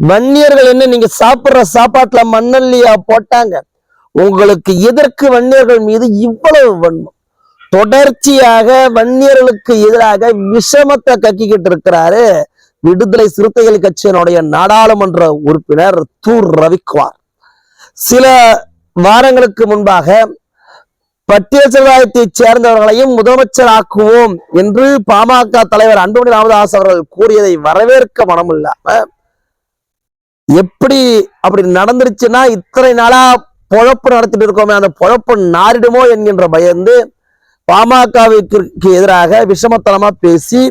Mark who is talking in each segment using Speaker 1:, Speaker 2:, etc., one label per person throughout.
Speaker 1: வன்னியர்கள் என்ன நீங்க சாப்பிடுற சாப்பாட்டுல மண்ணல்லியா போட்டாங்க? உங்களுக்கு எதற்கு வன்னியர்கள் மீது இவ்வளவு வன்மம்? தொடர்ச்சியாக வன்னியர்களுக்கு எதிராக விஷமத்தை கக்கிக்கிட்டு இருக்கிறாரு விடுதலை சிறுத்தைகள் கட்சியினுடைய நாடாளுமன்ற உறுப்பினர் தூர் ரவிக்குமார். சில வாரங்களுக்கு முன்பாக பட்டியல் சமுதாயத்தை சேர்ந்தவர்களையும் முதலமைச்சர் ஆக்குவோம் என்று பாமக தலைவர் அன்புமணி ராமதாஸ் அவர்கள் கூறியதை வரவேற்க மனமில்லாம எப்படி அப்படி நடந்துருச்சுன்னா இத்தனை நாளா பொழப்பு நடத்திட்டு இருக்கோமே அந்த பொழப்பு நாரிடுமோ என்கின்ற பயந்து பாமகவிற்கு எதிராக விஷமத்தனமா பேசி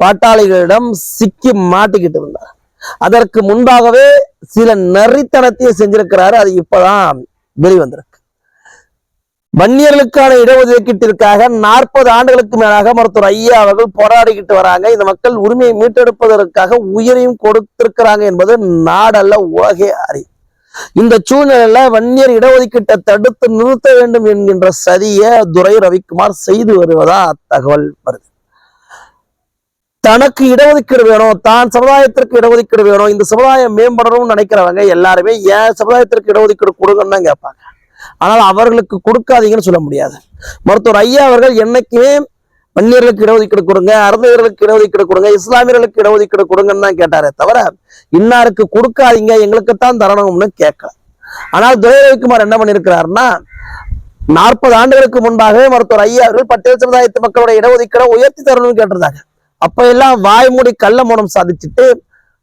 Speaker 1: பாட்டாளிகளிடம் சிக்கி மாட்டிக்கிட்டு இருந்தார். அதற்கு முன்பாகவே சில நரித்தனத்தையும் செஞ்சிருக்கிறாரு. அது இப்பதான் வெளிவந்திருக்கு. வன்னியர்களுக்கான இடஒதுக்கீட்டிற்காக நாற்பது ஆண்டுகளுக்கு மேலாக மருத்துவர் ஐயா அவர்கள் போராடிக்கிட்டு வராங்க. இந்த மக்கள் உரிமையை மீட்டெடுப்பதற்காக உயிரையும் கொடுத்திருக்கிறாங்க என்பது நாடல்ல உலகே அறி. இந்த சூழ்நிலையில வன்னியர் இடஒதுக்கீட்டை தடுத்து நிறுத்த வேண்டும் என்கின்ற சதிய துரை ரவிக்குமார் செய்து வருவதா தகவல் வருது. தனக்கு இடஒதுக்கீடு வேணும் தான் சமுதாயத்திற்கு இடஒதுக்கீடு வேணும் இந்த சமுதாயம் மேம்படணும்னு நினைக்கிறவங்க எல்லாருமே ஏன் சமுதாயத்திற்கு இடஒதுக்கீடு கொடுங்கன்னு கேட்பாங்க. ஆனால் அவர்களுக்கு கொடுக்காதீங்கன்னு சொல்ல முடியாது. மருத்துவர் ஐயா அவர்கள் என்னைக்குமே வன்னியர்களுக்கு இடஒதுக்கீடு கொடுங்க அருந்தையர்களுக்கு இடஒதுக்கீடு கொடுங்க இஸ்லாமியர்களுக்கு இடஒதுக்கீடு கொடுங்கன்னு தான் கேட்டாரே தவிர இன்னாருக்கு கொடுக்காதீங்க எங்களுக்குத்தான் தரணும்னு கேட்கல. ஆனால் துரை ரவிக்குமார் என்ன பண்ணியிருக்கிறாருன்னா நாற்பது ஆண்டுகளுக்கு முன்பாகவே மருத்துவர் ஐயா அவர்கள் பட்டியல் சமுதாயத்து மக்களுடைய இடஒதுக்கீடை உயர்த்தி தரணும்னு கேட்டிருந்தாங்க. அப்ப எல்லாம் வாய் மூடி கள்ள மௌனம் சாதிச்சுட்டு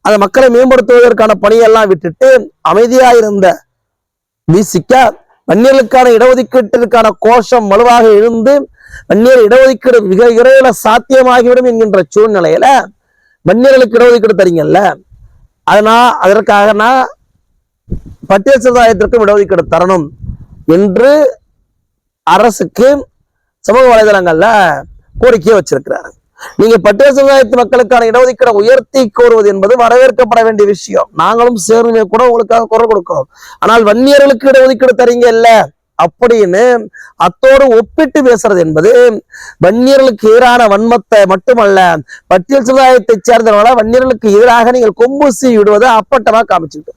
Speaker 1: அந்த மக்களை மேம்படுத்துவதற்கான பணியெல்லாம் விட்டுட்டு அமைதியா இருந்த விசிக்க வன்னியர்களுக்கான இடஒதுக்கீட்டிற்கான கோஷம் வலுவாக எழுந்து வன்னியர் இடஒதுக்கீடு மிக விரைவில் சாத்தியமாகிவிடும் என்கின்ற சூழ்நிலையில வன்னியர்களுக்கு இடஒதுக்கீடு தரீங்கல்ல. அதனா அதற்காக நான் பட்டியல் சமுதாயத்திற்கும் இடஒதுக்கீடு தரணும் என்று அரசுக்கு சமூக வலைதளங்கள்ல கோரிக்கையை வச்சிருக்கிறாரு. நீங்க பட்டியல் சமுதாயத்து மக்களுக்கான இடஒதுக்கீடை உயர்த்தி கோருவது என்பது வரவேற்கப்பட வேண்டிய விஷயம். நாங்களும் சேர்ந்து கூட உங்களுக்காக குரல் கொடுக்கிறோம். ஆனால் வன்னியர்களுக்கு இடஒதுக்கீடு தரீங்க இல்ல? அப்படின்னு அத்தோடு ஒப்பிட்டு பேசுறது என்பது வன்னியர்களுக்கு எதிரான வன்மத்தை மட்டுமல்ல பட்டியல் சமுதாயத்தை சேர்ந்தவர்கள வன்னியர்களுக்கு எதிராக நீங்கள் கொம்பூசி விடுவதை அப்பட்டமா காமிச்சுட்டு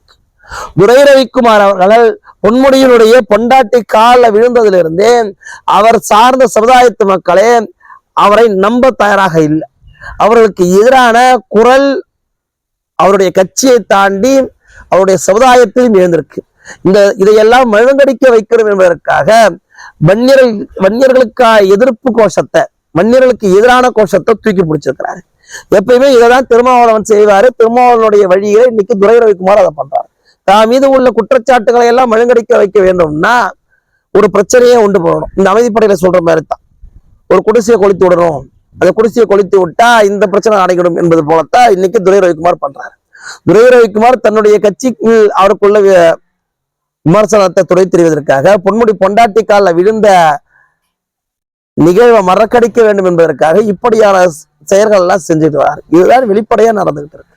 Speaker 1: துரை ரவிக்குமார் அவர்கள் பொன்முடியினுடைய பொண்டாட்டி காலில் விழுந்ததிலிருந்தே அவர் சார்ந்த சமுதாயத்து மக்களே அவரை நம்ப தயாராக இல்லை. அவர்களுக்கு எதிரான குரல் அவருடைய கட்சியை தாண்டி அவருடைய சமுதாயத்திலும் எழுந்திருக்கு. இந்த இதையெல்லாம் மழுங்கடிக்க வைக்கணும் என்பதற்காக வன்னியர்கள் வன்னியர்களுக்கான எதிர்ப்பு கோஷத்தை வன்னியர்களுக்கு எதிரான கோஷத்தை தூக்கி பிடிச்சிருக்கிறாரு. எப்பயுமே இதைதான் திருமாவளவன் செய்வாரு. திருமாவளவனுடைய வழியில இன்னைக்கு துரை ரவிக்குமார் அதை பண்றாரு. தான் மீது உள்ள குற்றச்சாட்டுகளை எல்லாம் மழுங்கடிக்க வைக்க வேண்டும்னா ஒரு பிரச்சனையே உண்டு போகணும் இந்த அமைதிப்படையில சொல்ற மாதிரி தான் ஒரு குடிசையை கொளித்து விடணும். அந்த குடிசையை கொளித்து விட்டா இந்த பிரச்சனை அடைகிடும் என்பது போலத்தான் இன்னைக்கு துரை ரவிக்குமார் பண்றாரு. துரை ரவிக்குமார் தன்னுடைய கட்சிக்கு அவருக்குள்ள விமர்சனத்தை துறை தெரிவதற்காக பொன்முடி பொண்டாட்டி காலில் விழுந்த நிகழ்வை மறக்கடிக்க வேண்டும் என்பதற்காக இப்படியான செயல்கள் எல்லாம் செஞ்சுட்டு வராரு. இதுதான் வெளிப்படையா நடந்துகிட்டு இருக்கு.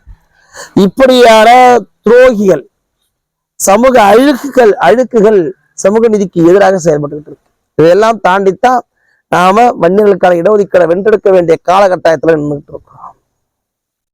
Speaker 1: இப்படியான துரோகிகள் சமூக அழுக்குகள் அழுக்குகள் சமூக நீதிக்கு எதிராக செயல்பட்டுக்கிட்டு இருக்கு. இதையெல்லாம் தாண்டித்தான் நாம வன்னியர்களுக்கான இடஒதுக்கீடை வென்றெடுக்க வேண்டிய காலகட்டாயத்துல நின்றுட்டு இருக்கோம்.